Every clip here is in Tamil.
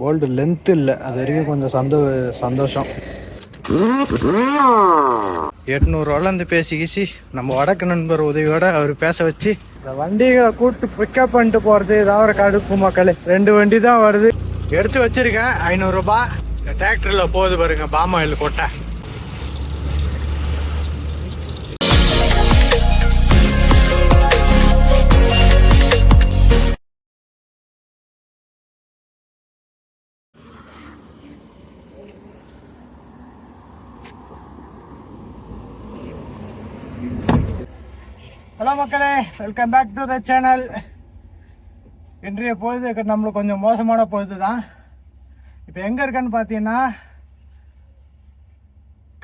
போல்டு லென்த் இல்லை. அது வரைக்கும் கொஞ்சம் சந்தோ சந்தோஷம். எட்நூறுவாலேருந்து பேசி கீசி நம்ம வடக்கு நண்பர் உதவியோட அவர் பேச வச்சு. இந்த வண்டிகளை கூட்டு பிக்கப் பண்ணிட்டு போகிறது ஏதாவது ஒரு கடுப்பு மக்களே. ரெண்டு வண்டி தான் வருது. எடுத்து வச்சிருக்கேன். ஐநூறுரூபா இந்த டிராக்டரில் போகுது பாருங்க. பாமாயில் கொட்டை ஹலோ மக்களே. Welcome back to the channel இன்றைய பொழுது நம்மளுக்கு கொஞ்சம் மோசமான பொழுது தான் இப்போ எங்கே இருக்கேன்னு பார்த்தீங்கன்னா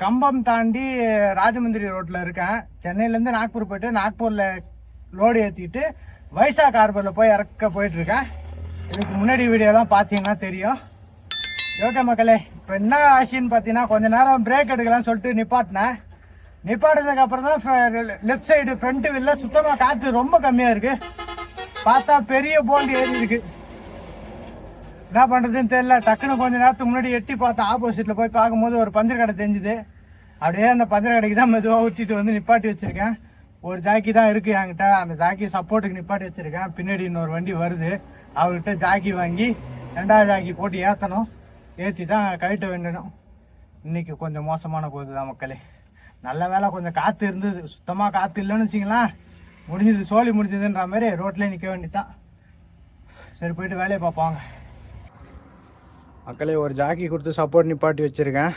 கம்பம் தாண்டி ராஜமந்திரி ரோட்டில் இருக்கேன். சென்னையிலேருந்து நாக்பூர் போயிட்டு நாக்பூரில் லோடு ஏற்றிட்டு வைசாக் ஹார்பரில் போய் இறக்க போயிட்டுருக்கேன் இதுக்கு முன்னாடி வீடியோலாம் பார்த்தீங்கன்னா தெரியும். ஓகே மக்களே. இப்போ என்ன ஆச்சுன்னு பார்த்தீங்கன்னா கொஞ்ச நேரம் பிரேக் எடுக்கலாம்னு சொல்லிட்டு நிப்பாட்டினேன். நிப்பாட்டினதுக்கு அப்புறம் தான் லெஃப்ட் சைடு ஃப்ரண்ட் வில்ல சுத்தமாக காற்று ரொம்ப கம்மியாக இருக்கு. பார்த்தா பெரிய போல்டு ஏறி இருக்கு. என்ன பண்ணுறதுன்னு தெரியல. டக்குன்னு கொஞ்ச நேரத்துக்கு முன்னாடி எட்டி பார்த்தா ஆப்போசிட்டில் போய் பார்க்கும்போது ஒரு பஞ்சர் கடை தெரிஞ்சுது. அப்படியே அந்த பஞ்சர் கடைக்கு தான் மெதுவாக ஊற்றிட்டு வந்து நிப்பாட்டி வச்சிருக்கேன். ஒரு ஜாக்கி தான் இருக்குது என்கிட்ட. அந்த ஜாக்கி சப்போர்ட்டுக்கு நிப்பாட்டி வச்சிருக்கேன். பின்னாடி இன்னொரு வண்டி வருது. அவர்கிட்ட ஜாக்கி வாங்கி ரெண்டாவது ஜாக்கி போட்டு ஏற்றணும் ஏற்றி தான் கழட்ட வேண்டணும். இன்னைக்கு கொஞ்சம் மோசமான போகுது தான் மக்களே. நல்ல வேலை கொஞ்சம் காற்று இருந்தது. சுத்தமாக காற்று இல்லைன்னு வச்சிங்களேன் முடிஞ்சது சோழி முடிஞ்சதுன்ற மாதிரி ரோட்லேயே நிற்க வேண்டியதான் சரி போயிட்டு வேலையை பார்ப்பாங்க மக்களே ஒரு ஜாக்கி கொடுத்து சப்போர்ட் நிப்பாட்டி வச்சுருக்கேன்.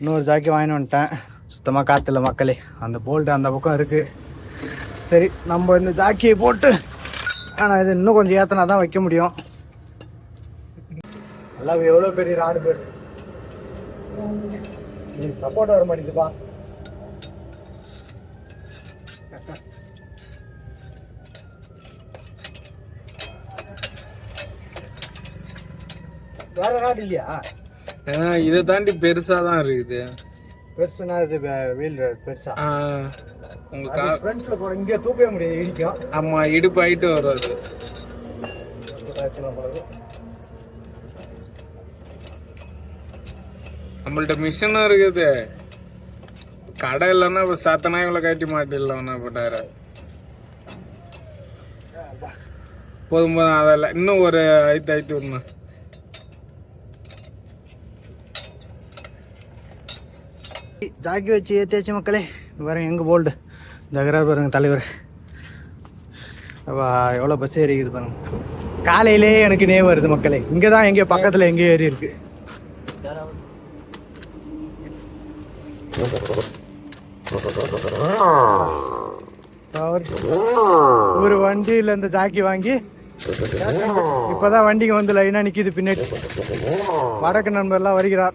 இன்னொரு ஜாக்கி வாங்கின்னு வந்துட்டேன். சுத்தமாக காற்றுல மக்களே. அந்த போல்ட்டு அந்த பக்கம் இருக்குது சரி நம்ம இந்த ஜாக்கியை போட்டு ஆனால் இது இன்னும் கொஞ்சம் ஏத்தனா தான் வைக்க முடியும். நல்லா எவ்வளோ பெரிய ராடு பேர் சப்போர்ட் வர மாட்டேங்குதுப்பா. வேற ராடு இல்லையா? இதை தாண்டி பெருசா தான் இருக்குது. பெருசுனா இது வீல் பெருசா? உங்க கா ஃப்ரண்ட்ல போற இங்கே தூக்கவே முடியாது இடிக்கும். ஆமா இடுப்பு ஆயிட்டு வரும் அது நம்மள்ட்ட மிஷினும் இருக்குது. கடை இல்லைன்னா இப்போ சத்த நாய்களை கட்டி மாட்டிடலாம் போட்டாரு போதும் போதும் அதெல்லாம் இன்னும் ஒரு ஐத்து ஐத்து விடணும். ஜாக்கி வச்சு ஏற்றியாச்சு மக்களே. பாருங்க எங்கே போல்டு. ஜகரார் பாருங்க தலைவர். அப்பா எவ்வளோ பஸ் ஏறி இருக்குது பாருங்க. காலையிலே எனக்கு நே வருது மக்களே. இங்கே தான் எங்கேயோ பக்கத்தில் எங்கேயோ ஏறி இருக்கு. ஒரு வண்டியில் இந்த ஜாக்கி வாங்கி இப்பதான் வண்டிங்க வந்து லைனாக நிற்கிது பின்னாடி. வடக்கு நண்பர்லாம் வருகிறார்.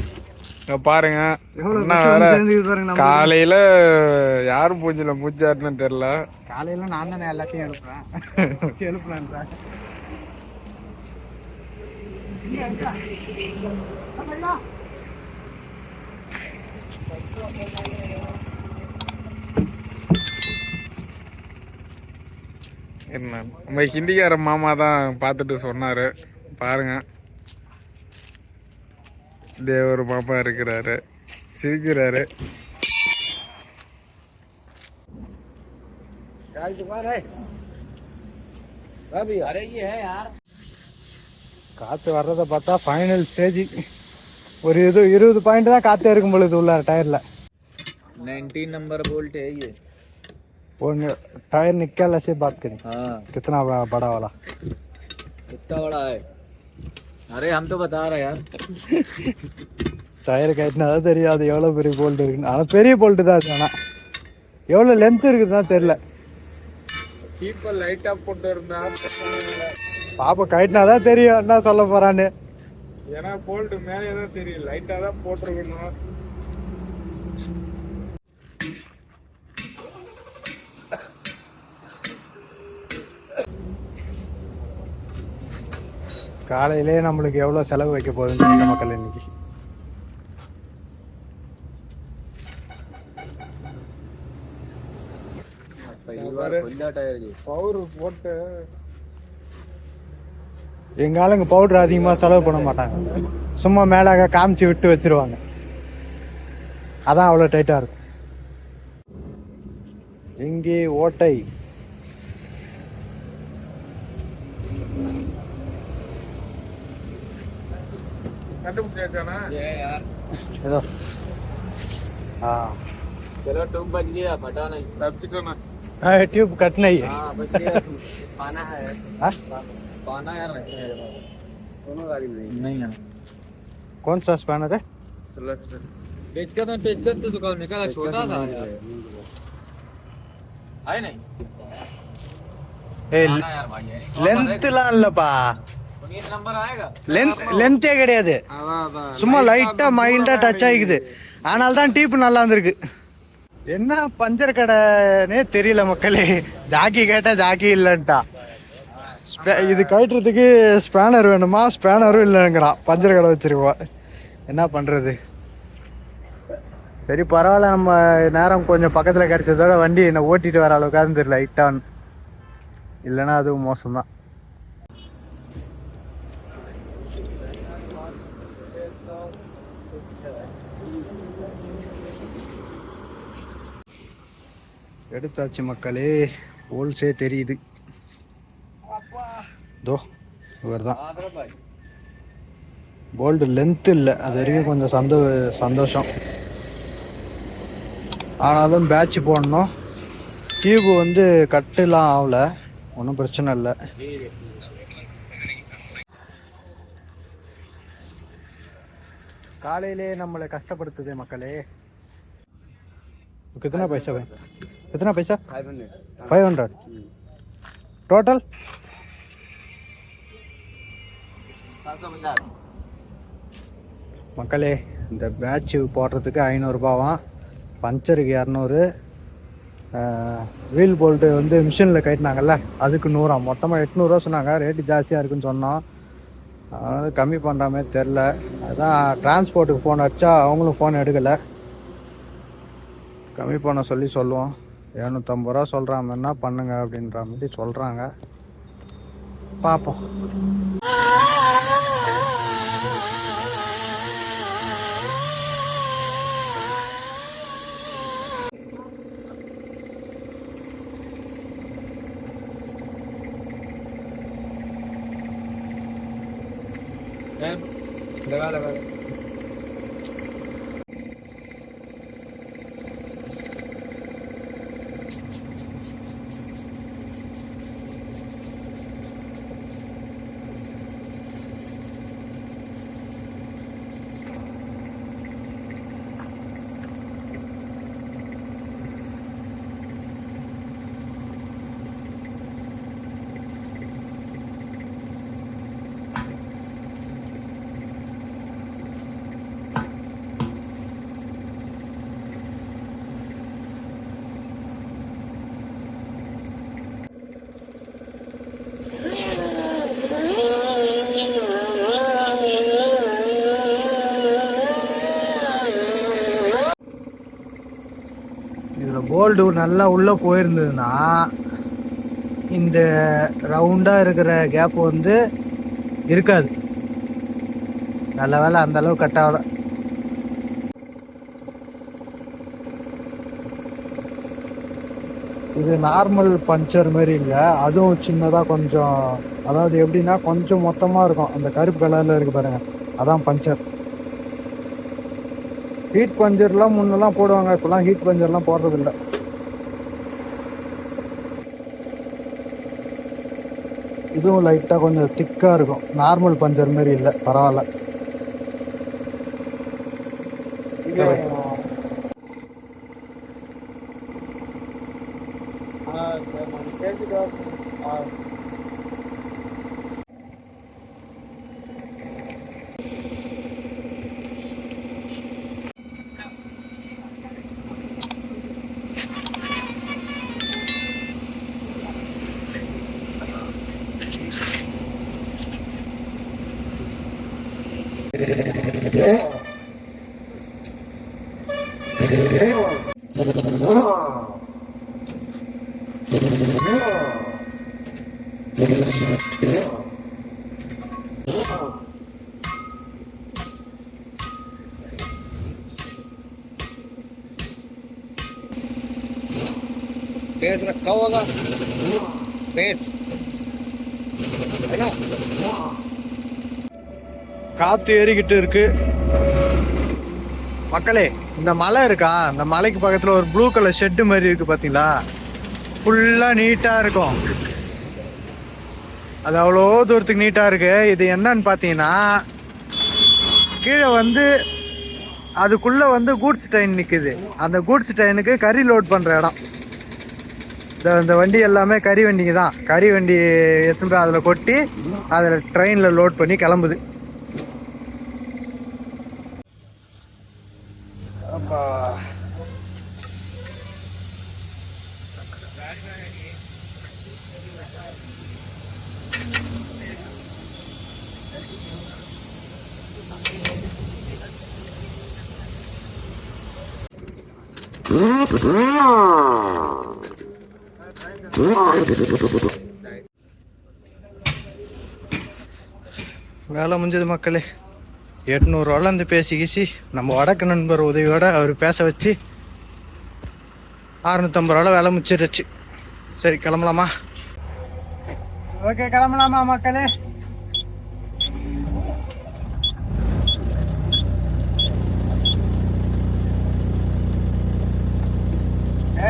இங்க பாருங்க. காலையில யார் பூச்சில பூச்சாருன்னு தெரியல. காலையில நான் தானே எல்லாத்தையும் எழுப்புறேன். எழுப்புறேன்றேன் என்ன? நம்ம ஹிந்திக்கார மாமா தான் பார்த்துட்டு சொன்னாரு. பாருங்க. தேவர் மாமா இருக்கிறாரு சிரிக்கிறாரு अरे ये है यार காற்று வர்றதை பார்த்தா ஃபைனல் ஸ்டேஜ் ஒரு இது இருபது பாயிண்ட் தான் காற்றே இருக்கும் பொழுது உள்ள டயரில் 19 नंबर बोल्ट है ये ஒன்று टायर निकालने से बात करें हाँ कितना बड़ा बड़ा वाला कितना बड़ा है अरे हम तो बता रहे यार டயர் கட்டினா தான் தெரியாது எவ்வளோ பெரிய போல்ட் இருக்குன்னு ஆனால் பெரிய போல்ட்டு தான் அது ஆனால் எவ்வளோ லென்த் இருக்குது தான் தெரில இப்போ லைட்டா போட்டு இருந்தா பாப்பா கட்டினா தான் தெரியும் என்ன சொல்ல போகிறான்னு ஏன்னா போல்ட் மேலே தான் தெரியும் லைட்டா தான் போட்டிருக்கணும் காலையிலே நம்மளுக்கு எவ்வளோ செலவு வைக்க போகுதுன்னு மக்கள் இன்னைக்கு? எங்க ஆளுங்க பவுடர் அதிகமாக செலவு பண்ண மாட்டாங்க. சும்மா மேலாக காமிச்சு விட்டு வச்சிருவாங்க. அதான் அவ்வளோ டைட்டாக இருக்கும். இங்கே ஓட்டை ఏదో चलो ट्यूब बच गया फटा नहीं कैप्सिकम हाँ ट्यूब कट नहीं है हाँ बच गया पाना है हाँ पाना यार दोनों गाड़ी में नहीं है कौन सा पाना था पेचकत में पेचकत तो दुकान में निकाला छोटा था है नहीं लेंथ लाल लपा லென்த் லென்த்தே கிடையாது. சும்மா லைட்டாக மைல்டாக டச் ஆகிக்குது. ஆனால் தான் டீப்பு நல்லா இருந்திருக்கு என்ன பஞ்சர் கடைனே தெரியல மக்களே. ஜாக்கி கேட்டால் ஜாக்கி இல்லைன்ட்டா. இது கழட்டுறதுக்கு ஸ்பேனர் வேணுமா? ஸ்பேனரும் இல்லைங்கிறான் பஞ்சர் கடை வச்சிருக்கோம் என்ன பண்ணுறது சரி பரவாயில்ல. நம்ம நேரம் கொஞ்சம் பக்கத்தில் கிடச்சதோட வண்டி என்னை ஓட்டிட்டு வர அளவுக்காக இருந்துரு லைட்டான் இல்லைன்னா அதுவும் மோசம்தான். எடுத்தாச்சு மக்களே ஹோல்ஸே தெரியுது தோ இவர் தான் हाँ भाई போல்டு லென்த் இல்லை அது வரைக்கும் கொஞ்சம் சந்தோ சந்தோஷம் ஆனாலும் பேட்ச் போடணும் டியூப் வந்து கட்டுலாம் ஆகல ஒன்றும் பிரச்சனை இல்லை காலையிலே நம்மளை கஷ்டப்படுத்துதே மக்களே कितना पैसा भाई कितना पैसा five hundred five hundred total सात सौ पचास மக்களே இந்த பேட்ச் போடுறதுக்கு ஐநூறுரூபாவாம் பஞ்சருக்கு இரநூறு வீல் போல்ட்டு வந்து மிஷினில் கட்டினாங்கல்ல அதுக்கு நூறாம் மொத்தமாக எட்நூறுவா சொன்னாங்க ரேட்டு ஜாஸ்தியாக இருக்குன்னு சொன்னோம் அதனால கம்மி பண்ணுற மாதிரி தெரில அதான் டிரான்ஸ்போர்ட்டுக்கு ஃபோன் அடிச்சா அவங்களும் ஃபோன் எடுக்கலை கம்மி பண்ண சொல்லி சொல்லுவோம் ya nu tambora soldrang mana panengarabin drang, di soldrang ya, papa. கோல்டு நல்லா உள்ளே போயிருந்ததுன்னா இந்த ரவுண்டாக இருக்கிற கேப் வந்து இருக்காது. நல்ல வேலை அந்தளவு கட் ஆகல. இது நார்மல் பஞ்சர் மாதிரி இல்லை. அதுவும் சின்னதாக கொஞ்சம் அதாவது எப்படின்னா கொஞ்சம் மொத்தமாக இருக்கும். அந்த கருப்பு கலரில் இருக்கு பாருங்க. அதான் பஞ்சர் ஹீட் பஞ்சர்லாம் முன்னெல்லாம் போடுவாங்க. இப்போலாம் ஹீட் பஞ்சர்லாம் போடுறதில்ல இதுவும் லைட்டாக கொஞ்சம் திக்காக இருக்கும். நார்மல் பஞ்சர் மாதிரி இல்லை பரவாயில்ல. Pedra, cola, pente. காத்து ஏறிக்கிட்டு இருக்கு. மக்களே இந்த மலை இருக்கா? இந்த மலைக்கு பக்கத்துல ஒரு ப்ளூ கலர் ஷெட்டு மாதிரி இருக்கு பாத்தீங்களா? ஃபுல்லா நீட்டா இருக்கும். அது அவ்வளோ தூரத்துக்கு நீட்டா இருக்கு. இது என்னன்னு பாத்தீங்கன்னா கீழே வந்து அதுக்குள்ள வந்து கூட்ஸ் ட்ரெயின் நிற்குது அந்த கூட்ஸ் ட்ரெயினுக்கு கறி லோட் பண்ற இடம். இந்த இந்த வண்டி எல்லாமே கறி வண்டிங்க தான். கறி வண்டி எடுத்துட்டு அதில் கொட்டி அதில் ட்ரெயினில் லோட் பண்ணி கிளம்புது அப்பா வேலை முடிஞ்சது மக்களே. எட்நூறுவால இருந்து பேசி கீசி நம்ம வடக்கு நண்பர் உதவியோட அவர் பேச வச்சு அறுநூத்தம்பது ரூபால வேலை முடிச்சிருச்சு. சரி கிளம்பலாமா? ஓகே கிளம்பலாமா மக்களே?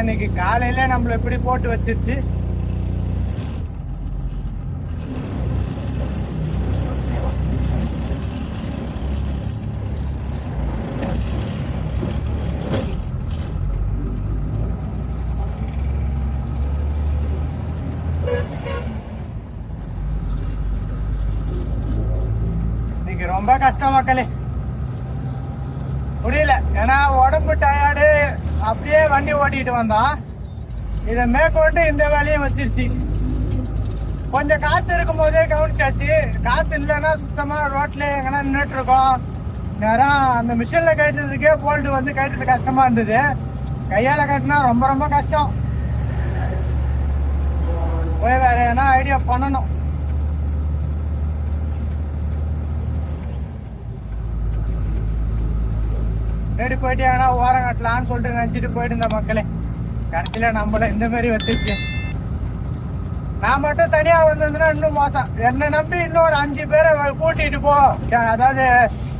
இன்னைக்கு காலையில நம்மள எப்படி போட்டு வச்சிருச்சு இன்னைக்கு ரொம்ப கஷ்டம் மக்களே முடியல ஏன்னா உடம்பு டயர்டு அப்படியே வண்டி ஓட்டிட்டு வந்தான் இதை மேற்கொண்டு இந்த வேலையும் வச்சிருச்சு. கொஞ்சம் காற்று இருக்கும் போதே கவனிச்சாச்சு. காற்று இல்லைன்னா சுத்தமாக ரோட்டில் எங்கன்னா நின்றுட்டு இருக்கோம். நேரம் அந்த மிஷினில் கட்டுறதுக்கே போல்டு வந்து கட்டுறது கஷ்டமாக இருந்தது. கையால் கட்டினா ரொம்ப ரொம்ப கஷ்டம். போய் வேற எதனா ஐடியா பண்ணணும். போயிட்டு ஏன்னா ஓரம் கட்டலான்னு சொல்லிட்டு நினச்சிட்டு போயிட்டு இருந்த மக்களே. கடைசியில் நம்மள இந்த மாதிரி வச்சிருச்சு. நான் மட்டும் தனியா வந்திருந்தேன்னா இன்னும் மோசம். என்னை நம்பி இன்னொரு அஞ்சு பேரை கூட்டிட்டு போ. அதாவது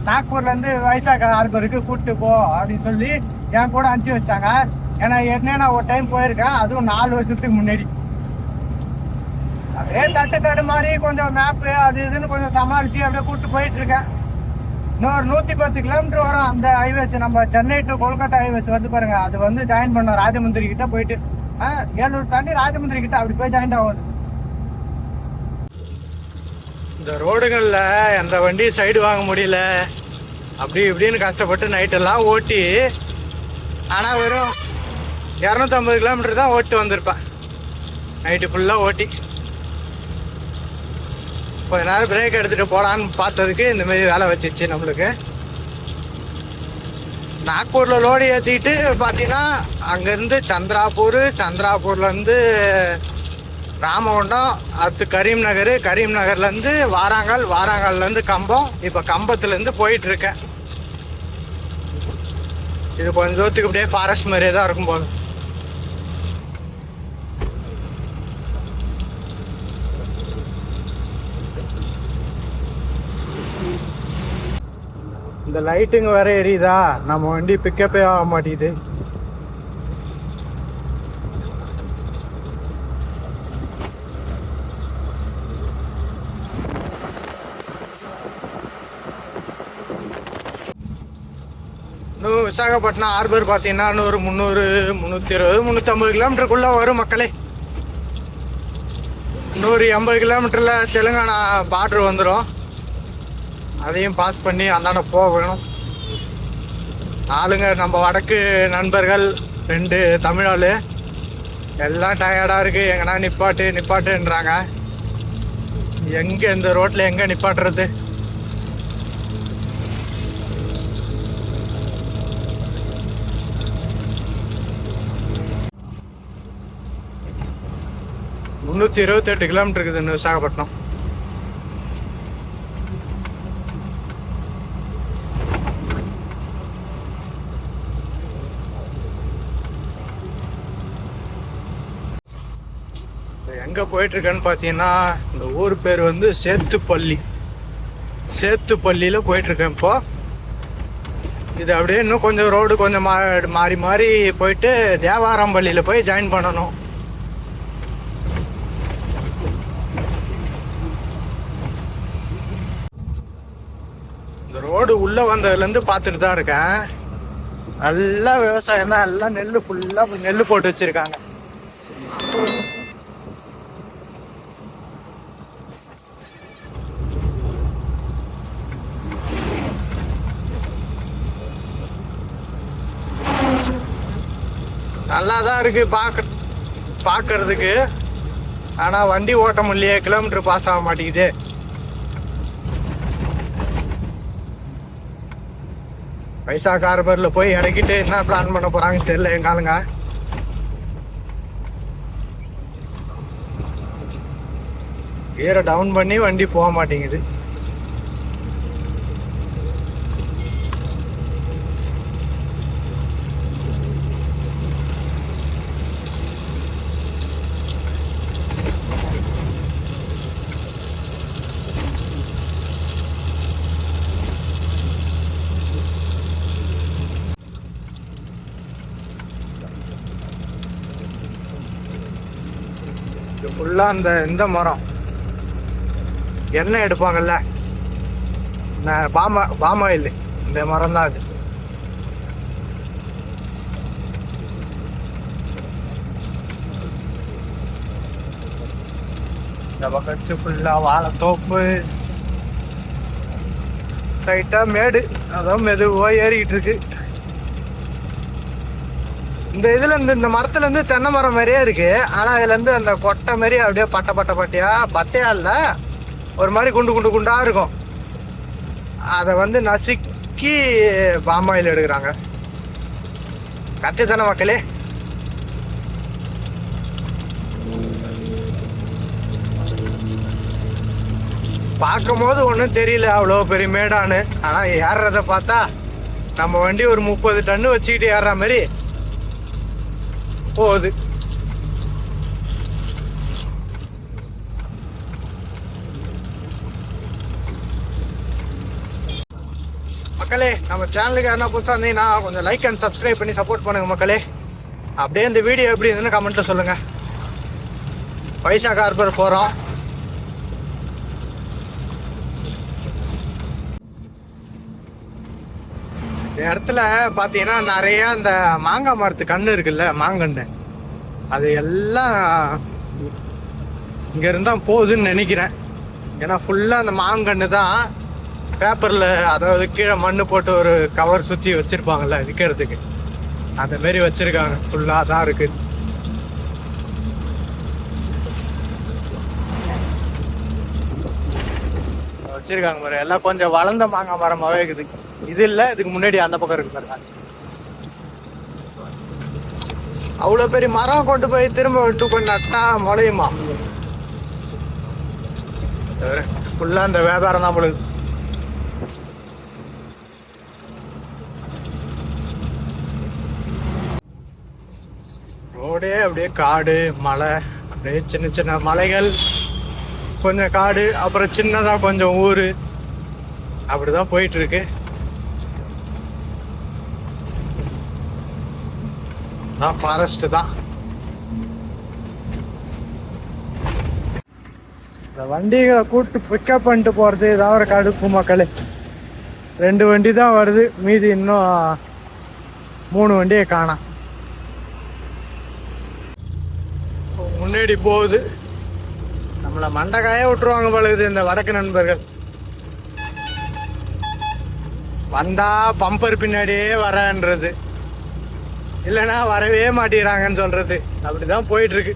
நாக்பூர்ல இருந்து வைசாக் ஹார்பருக்கு கூட்டிட்டு போ அப்படின்னு சொல்லி என் கூட அனுப்பிச்சி வச்சிட்டாங்க. ஏன்னா ஏற்கனவே நான் ஒரு டைம் போயிருக்கேன். அதுவும் நாலு வருஷத்துக்கு முன்னாடி. அப்படியே தட்டு தடு மாதிரி கொஞ்சம் மேப்பு அது இதுன்னு கொஞ்சம் சமாளிச்சு அப்படியே கூப்பிட்டு போயிட்டு இருக்கேன். இன்னொரு நூத்தி பத்து கிலோமீட்டர் வரும் அந்த ஹைவேஸ் நம்ம சென்னை டு கொல்கத்தா ஹைவேஸ் வந்து பாருங்க. அது வந்து ஜாயின் பண்ணோம் ராஜமந்திரி கிட்ட போயிட்டு ஆ, தாண்டி ராஜமந்திரி கிட்ட அப்படி போய் ஜாயின் ஆகும். இந்த ரோடுகளில் எந்த வண்டி சைடு வாங்க முடியல. அப்படி இப்படின்னு கஷ்டப்பட்டு நைட்டெல்லாம் ஓட்டி ஆனால் வெறும் இரநூத்தம்பது கிலோமீட்டர் தான் ஓட்டு வந்திருப்பேன். நைட்டு ஃபுல்லாக ஓட்டி. கொஞ்ச நேரம் பிரேக் எடுத்துகிட்டு போகலான்னு பார்த்ததுக்கு இந்தமாரி வேலை வச்சிருச்சு நம்மளுக்கு. நாக்பூரில் லோடு ஏற்றிட்டு பார்த்தீங்கன்னா அங்கேருந்து சந்திராபூர் சந்திராபூர்லேருந்து ராமகுண்டம் அடுத்து கரீம் நகர் கரீம் நகர்லேருந்து வாராங்கால் வாராங்கல்லேருந்து கம்பம். இப்போ கம்பத்துலேருந்து போயிட்டுருக்கேன் இது கொஞ்சம் தூரத்துக்கு அப்படியே ஃபாரஸ்ட் மாதிரியே தான் இருக்கும் போது இந்த லைட்டுங்க வேற எரியுதா? நம்ம வண்டி பிக்கப்பே ஆக மாட்டேங்குது. இன்னும் விசாகப்பட்டினம் ஹார்பர் பார்த்தீங்கன்னா நூறு முந்நூறு முந்நூற்றி இருபது முந்நூற்றம்பது கிலோமீட்டருக்குள்ளே வரும் மக்களே. நூறு எண்பது கிலோமீட்டரில் தெலுங்கானா பார்டர் வந்துடும் அதையும் பாஸ் பண்ணி அந்தாண்ட போகணும். ஆளுங்க நம்ம வடக்கு நண்பர்கள் ரெண்டு தமிழாள் எல்லாம் டயர்டாக இருக்குது எங்கன்னா நிப்பாட்டு நிப்பாட்டுன்றாங்க. எங்கே இந்த ரோட்டில் எங்கே நிப்பாட்டுறது? முந்நூற்றி இருபத்தெட்டு கிலோமீட்டருக்கு விசாகப்பட்டினம். போயிட்டுருக்கேன்னு பார்த்தீங்கன்னா இந்த ஊர் பேர் வந்து சேத்துப்பள்ளி. சேத்துப்பள்ளியில் போயிட்டுருக்கேன் இப்போது இப்போ. இது அப்படியே இன்னும் கொஞ்சம் ரோடு கொஞ்சம் மா மாறி மாறி போயிட்டு தேவாரம்பள்ளியில் போய் ஜாயின் பண்ணணும். இந்த ரோடு உள்ளே வந்ததுலேருந்து பார்த்துட்டு தான் இருக்கேன். நல்லா விவசாயம் தான். எல்லாம் நெல் ஃபுல்லாக நெல் போட்டு வச்சுருக்காங்க. நல்லா தான் இருக்குது பார்க்க பார்க்கறதுக்கு ஆனால் வண்டி ஓட்ட முடியலையே கிலோமீட்டர் பாஸ் ஆக மாட்டேங்குது. பைசா கார்பரில் போய் இறக்கிட்டு என்ன பிளான் பண்ண போகிறாங்கன்னு தெரியல எங்க ஆளுங்க கியரை டவுன் பண்ணி வண்டி போக மாட்டேங்குது. ஃபுல்லாக அந்த இந்த மரம். எண்ணெய் எடுப்பாங்கல்ல? பாம பாமா பாமாயில் இந்த மரம் தான் அது. இந்த பக்கத்து ஃபுல்லா வாழைத்தோப்பு. லைட்டாக மேடு. அதான் மெதுவாக ஏறிக்கிட்டு இருக்கு. இந்த இதுல இருந்து இந்த மரத்துல இருந்து தென்னை மரம் மாதிரியே இருக்கு. ஆனா இதுல இருந்து அந்த கொட்டை மாதிரி அப்படியே பட்டை பட்டை பட்டையா பட்டையா இல்ல. ஒரு மாதிரி குண்டு குண்டு குண்டா இருக்கும். அதை வந்து நசுக்கி பாமாயில் எடுக்கிறாங்க. கட்டு தானே மக்களே. பார்க்கும் போது ஒன்றும் தெரியல அவ்வளோ பெரிய மேடான்னு. ஆனால் ஏறுறத பார்த்தா நம்ம வண்டி ஒரு முப்பது டன்னு வச்சுக்கிட்டு ஏறுற மாதிரி Oh, போகுது மக்களே நம்ம சேனலுக்கு யாருன்னா புதுசாக இருந்தீங்கன்னா கொஞ்சம் லைக் அண்ட் சப்ஸ்கிரைப் பண்ணி சப்போர்ட் பண்ணுங்க மக்களே. அப்படியே இந்த வீடியோ எப்படி இருந்துன்னு கமெண்ட்டில் சொல்லுங்கள் பைசா கார்பர் போகிறோம் இந்த இடத்துல பார்த்தீங்கன்னா நிறைய இந்த மாங்காய் மரத்து கண்ணு இருக்குல்ல மாங்கன்று அது எல்லாம் இங்க இருந்தா போகுதுன்னு நினைக்கிறேன். ஏன்னா ஃபுல்லாக அந்த மாங்கன்று தான் பேப்பரில் அதாவது கீழே மண்ணு போட்டு ஒரு கவர் சுற்றி வச்சிருப்பாங்கல்ல விற்கிறதுக்கு அந்த மாரி வச்சுருக்காங்க. ஃபுல்லாக தான் இருக்குது வச்சிருக்காங்க பாரு. எல்லாம் கொஞ்சம் வளர்ந்த மாங்காய் மரமாவே இருக்குது. இது இல்லை இதுக்கு முன்னாடி அந்த பக்கம் இருக்கு பாருங்க அவ்வளோ பெரிய மரம் கொண்டு போய் திரும்ப விட்டு போய் நட்டா முளையுமா? ஃபுல்லாக அந்த வியாபாரம் தான் பொழுது ரோடே அப்படியே காடு மலை அப்படியே சின்ன சின்ன மலைகள். கொஞ்சம் காடு அப்புறம் சின்னதாக கொஞ்சம் ஊர். அப்படி தான் போயிட்டுருக்கு. தான் ஃபாரஸ்ட் தான். இந்த வண்டிகளை கூப்பிட்டு பிக்கப் பண்ணிட்டு போகிறது ஏதாவது ஒரு கடுப்பு மக்கள். ரெண்டு வண்டி தான் வருது மீதி இன்னும் மூணு வண்டியை காணாம். முன்னாடி போகுது. நம்மளை மண்டக்காயே விட்டுருவாங்க பழகுது இந்த வடக்கு நண்பர்கள். வந்தா பம்பர் பின்னாடியே வரன்றது. இல்லைன்னா வரவே மாட்டேங்கிறாங்கன்னு சொல்றது. அப்படிதான் போயிட்டு இருக்கு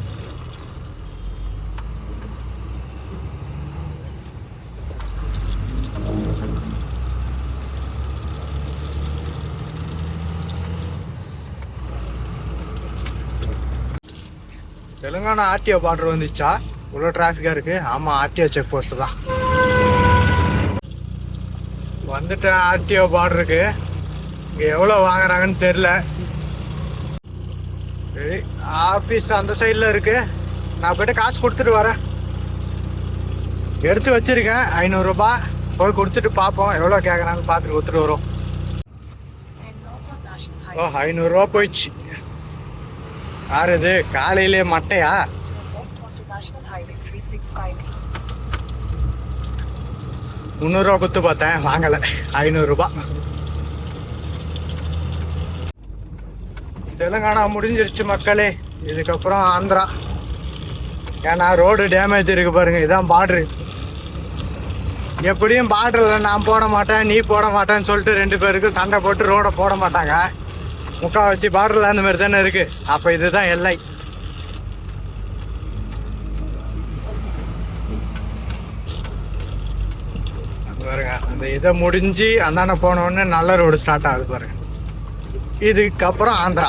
தெலுங்கானா ஆர்டிஓ பார்டர் வந்துச்சா? இவ்வளோ டிராஃபிக்காக இருக்குது ஆமாம் ஆர்டிஓ செக் போஸ்ட்டு தான். வந்துட்டேன் ஆர்டிஓ பார்டருக்கு இங்கே எவ்வளோ வாங்குறாங்கன்னு தெரில சரி ஆஃபீஸ் அந்த சைடில் இருக்குது நான் போய்ட்டு காசு கொடுத்துட்டு வரேன். எடுத்து வச்சிருக்கேன் ஐநூறுரூபா போய் கொடுத்துட்டு பார்ப்போம் எவ்வளோ கேட்குறாங்கன்னு பார்த்துட்டு கொடுத்துட்டு வரோம். ஓ ஐநூறுரூவா போயிடுச்சு. யார் இது? காலையிலே மட்டையா? முந்நூறுரூவா கொடுத்து பார்த்தேன் வாங்கலை. ஐநூறுரூபா தெலுங்கானா முடிஞ்சிருச்சு மக்களே. இதுக்கப்புறம் ஆந்திரா. ஏன்னா ரோடு டேமேஜ் இருக்கு பாருங்க இதான் பார்டரு எப்படியும் பார்டரில் நான் போட மாட்டேன் நீ போட மாட்டேன்னு சொல்லிட்டு ரெண்டு பேருக்கு சண்டை போட்டு ரோடை போட மாட்டாங்க. முக்கால்வாசி பார்டரில் அந்த மாதிரி தானே இருக்குது அப்போ இதுதான் எல்லை அங்க பாருங்க அந்த இதை முடிஞ்சு அந்தாண்ட போனோடனே நல்ல ரோடு ஸ்டார்ட் ஆகுது பாருங்க இதுக்கப்புறம் ஆந்திரா.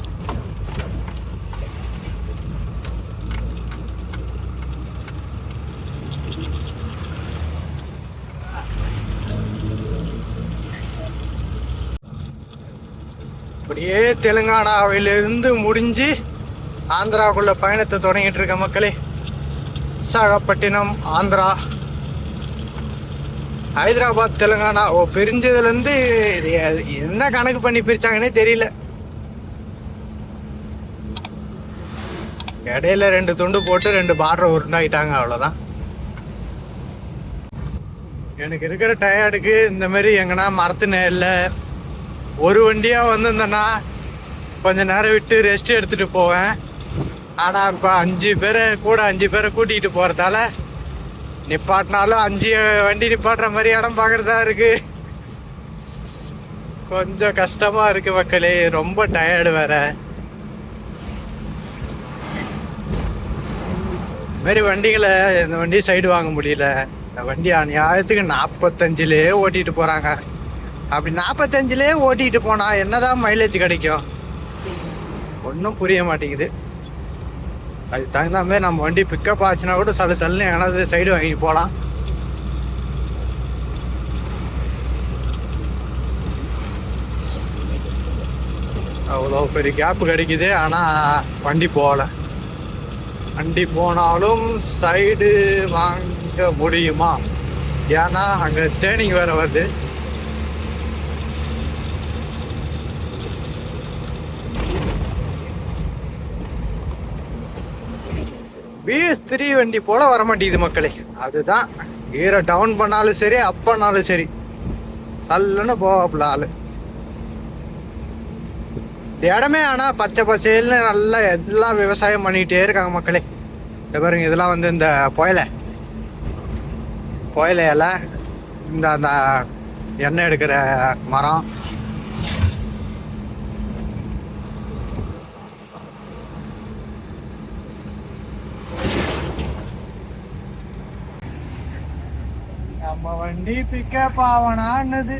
அப்படியே தெலுங்கானாவிலிருந்து முடிஞ்சு ஆந்திராவுக்குள்ள பயணத்தை தொடங்கிட்டு இருக்க மக்களே. விசாகப்பட்டினம் ஆந்திரா. ஹைதராபாத் தெலுங்கானா ஓ பிரிஞ்சதுலேருந்து இது என்ன கணக்கு பண்ணி பிரிச்சாங்கன்னே தெரியல. இடையில ரெண்டு துண்டு போட்டு ரெண்டு பார்டர் உருண்டாயிட்டாங்க அவ்வளோதான் எனக்கு இருக்கிற டயர்டுக்கு இந்த மாதிரி எங்கன்னா மரத்து நேரில் ஒரு வண்டியாக வந்திருந்தேன்னா கொஞ்ச நேரம் விட்டு ரெஸ்ட் எடுத்துகிட்டு போவேன். ஆனால் இப்போ அஞ்சு பேரை கூட அஞ்சு பேரை கூட்டிகிட்டு போகிறதால நிப்பாட்டினாலும் அஞ்சு வண்டி நிப்பாட்டுற மாதிரி இடம் பார்க்குறதா இருக்கு. கொஞ்சம் கஷ்டமாக இருக்கு மக்களே. ரொம்ப டயர்டு வேற. மாதிரி வண்டிகளை இந்த வண்டி சைடு வாங்க முடியல. இந்த வண்டி அநியாயத்துக்கு நாற்பத்தஞ்சிலே ஓட்டிட்டு போகிறாங்க அப்படி நாற்பத்தஞ்சிலே ஓட்டிட்டு போனால் என்னதான் மைலேஜ் கிடைக்கும்? ஒன்றும் புரிய மாட்டேங்குது. அதுக்கு தகுந்த மாதிரி நம்ம வண்டி பிக்கப் ஆச்சுன்னா கூட சில சல்லுன்னு எனது சைடு வாங்கி போகலாம் அவ்வளோ பெரிய கேப் கிடைக்குது ஆனால் வண்டி போகலை. வண்டி போனாலும் சைடு வாங்க முடியுமா? ஏன்னா அங்கே ட்ரைனிங் வேறு வருது. பிஎஸ் த்ரீ வண்டி போல வர மாட்டேங்குது மக்களே. அதுதான். கீரை டவுன் பண்ணாலும் சரி அப் பண்ணாலும் சரி. சல்லுன்னு போவாப்புல ஆள். இந்த இடமே ஆனால் பச்சை பசேல்னு நல்லா எல்லாம் விவசாயம் பண்ணிகிட்டே இருக்காங்க மக்களே. இந்த பாருங்க இதெல்லாம் வந்து இந்த புயலை. புயலை இலை இந்த அந்த எண்ணெய் எடுக்கிற மரம் நம்ம பாவனான்னுது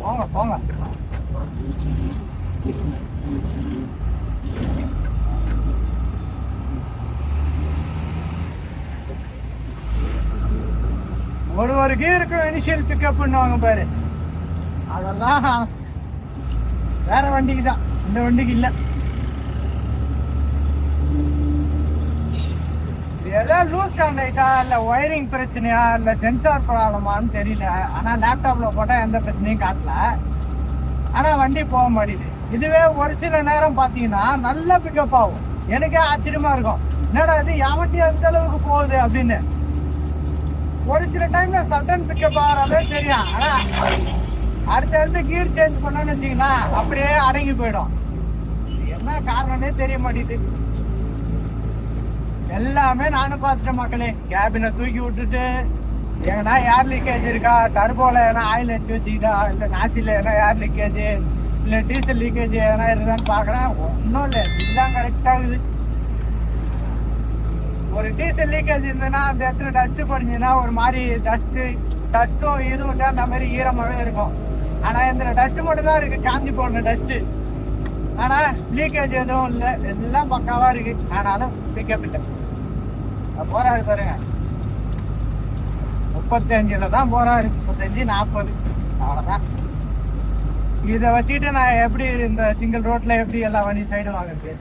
பிக்கப் போங்க போங்க. ஒரு ஒரு கீருக்கு இனிஷியல் பிக்கப் பண்ணுவாங்க பாரு. அதெல்லாம் வேற வண்டிக்கு தான் இந்த வண்டிக்கு இல்லை. எல்லாம் லூஸ் கான்டாக்டா இல்லை ஒயரிங் பிரச்சனையா இல்லை சென்சார் ப்ராப்ளமான்னு தெரியல. ஆனால் லேப்டாப்பில் போட்டால் எந்த பிரச்சனையும் காட்டல. ஆனால் வண்டி போக மாட்டேங்குது. இதுவே ஒரு சில நேரம் பார்த்தீங்கன்னா நல்ல பிக்கப் ஆகும். எனக்கே ஆச்சரியமா இருக்கும். என்னடா இது என் வண்டி அந்த அளவுக்கு போகுது அப்படின்னு. ஒரு சில டைம்ல சட்டன் பிக்கப் ஆகிறதே தெரியும். ஆனால் அடுத்த அடுத்து கீர் சேஞ்ச் பண்ணோன்னு வச்சிங்கன்னா அப்படியே அடங்கி போயிடும். என்ன காரணம்னே தெரிய மாட்டேங்குது. எல்லாமே நானும் பார்த்துட்டேன் மக்களே. கேபினை தூக்கி விட்டுட்டு எங்கன்னா ஏர் லீக்கேஜ் இருக்கா? டர்போல எதனா ஆயில் எடுத்து வச்சுக்கிட்டா? இல்லை நாசியில் ஏன்னா ஏர் லீக்கேஜ் இல்லை டீசல் லீக்கேஜ் எதனா இருக்குதான்னு பார்க்குறேன். ஒன்றும் இல்லை இதுதான் கரெக்டாகுது ஒரு டீசல் லீக்கேஜ் இருந்ததுன்னா அந்த இடத்துல டஸ்ட்டு படிஞ்சுன்னா ஒரு மாதிரி டஸ்ட்டு டஸ்ட்டும் இதுவும் அந்த மாதிரி ஈரமாகவே இருக்கும். ஆனால் இந்த டஸ்ட்டு மட்டும்தான் இருக்குது காஞ்சி போன டஸ்ட்டு ஆனால் லீக்கேஜ் எதுவும் இல்லை. எல்லாம் பக்காவாக இருக்குது ஆனாலும் பிக்கப் இல்லை. அது போறாரு பாருங்க. முப்பத்தஞ்சுல தான் போறாரு. முப்பத்தஞ்சு நாற்பது அவ்வளோதான் இதை வச்சுட்டு நான் எப்படி இந்த சிங்கிள் ரோட்ல எப்படி எல்லா வண்டி சைடு வாங்குறது?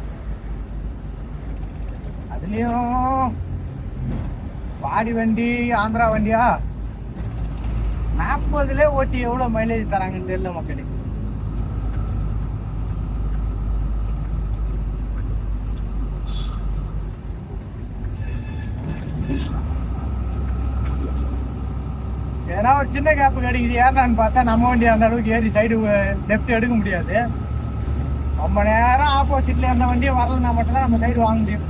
அதுலயும் பாடி வண்டி ஆந்திரா வண்டியா? நாற்பதுல ஓட்டி எவ்வளவு மைலேஜ் தராங்கன்னு தெரியல மக்களுக்கு ஏன்னா ஒரு சின்ன கேப்பு கிடைக்குது. ஏறலான்னு பார்த்தா நம்ம வண்டி அந்த அளவுக்கு ஏறி சைடு லெஃப்ட் எடுக்க முடியாது. ரொம்ப நேரம் ஆப்போசிட்ல இருந்த வண்டியும் வரலன்னா மட்டும்தான் நம்ம சைடு வாங்க முடியும்.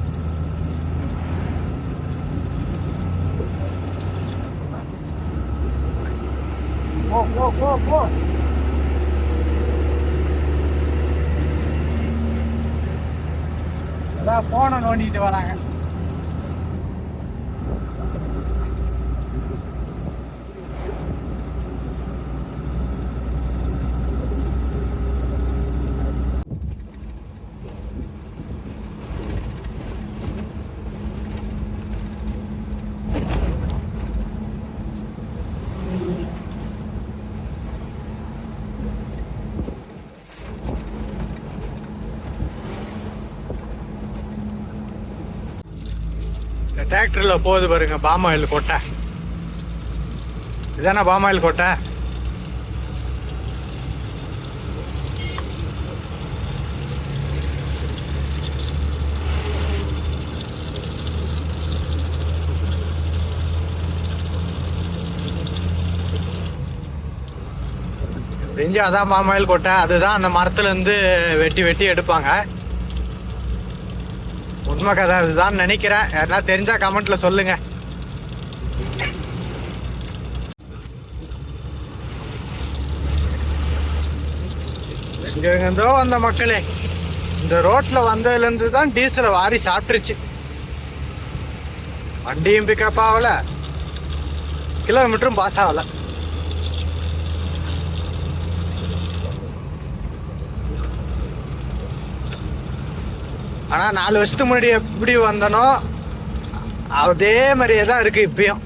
போ போ போ போ. அதான் போனை நோண்டிட்டு வராங்க. இந்த டிராக்டர்ல போகுது பாருங்க பாம் ஆயில் கொட்டை. இதானே ஆயில் கொட்டை? தெரிஞ்சு அதான் பாமாயில் கொட்டை. அதுதான் அந்த மரத்துல இருந்து வெட்டி வெட்டி எடுப்பாங்க. ஆத்மா கதை அதுதான் நினைக்கிறேன். யாருனா தெரிஞ்சா கமெண்ட்ல சொல்லுங்க. இங்கிருந்தோ வந்த மக்களே இந்த ரோட்ல வந்ததுலேருந்து தான் டீசலை வாரி சாப்பிட்டுருச்சு. வண்டியும் பிக்கப் ஆகல. கிலோமீட்டரும் பாஸ் ஆகல. ஆனால் நாலு வருஷத்துக்கு முன்னாடி எப்படி வந்தனோ அதே மாதிரியே தான் இருக்கு இப்பயும்.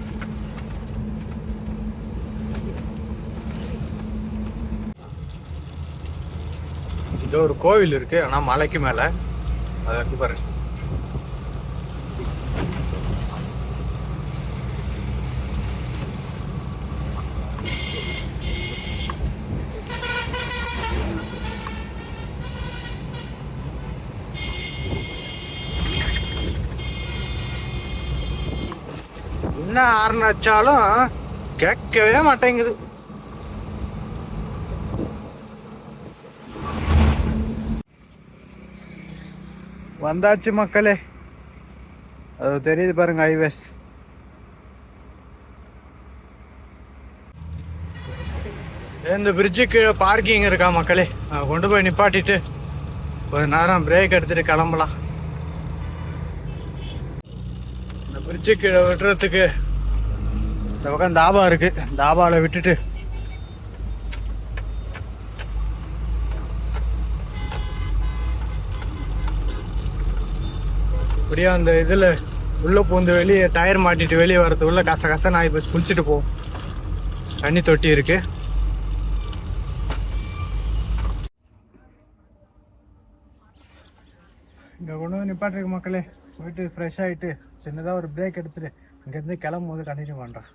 இது ஒரு கோவில் இருக்கு ஆனால் மலைக்கு மேலே. அது இருக்கு பாருங்க. ஆறுன்னு வச்சாலும் கேட்கவே மாட்டேங்குது. வந்தாச்சு மக்களே. அது தெரியுது பாருங்க ஹைவேஸ் இந்த பிரிட்ஜு கீழே பார்க்கிங் இருக்கா மக்களே? கொண்டு போய் நிப்பாட்டிட்டு கொஞ்ச நேரம் பிரேக் எடுத்துட்டு கிளம்பலாம். இந்த பிரிட்ஜு கீழே விட்டுறதுக்கு இந்த பக்கம் தாபா இருக்கு. தாபாவில் விட்டுட்டு. இப்படியே அந்த இதில் உள்ளே பூந்து வெளியே டயர் மாட்டிட்டு வெளியே வரது உள்ள கச கசன்னு ஆகி போய் குளிச்சுட்டு போவோம். தண்ணி தொட்டி இருக்கு. இங்கே கொண்டு வந்து நிப்பாட்டிருக்கு மக்களே. போயிட்டு ஃப்ரெஷ் ஆகிட்டு சின்னதாக ஒரு பிரேக் எடுத்துகிட்டு இங்கேருந்து கிளம்பும் போது கண்டினியூ பண்ணுறேன்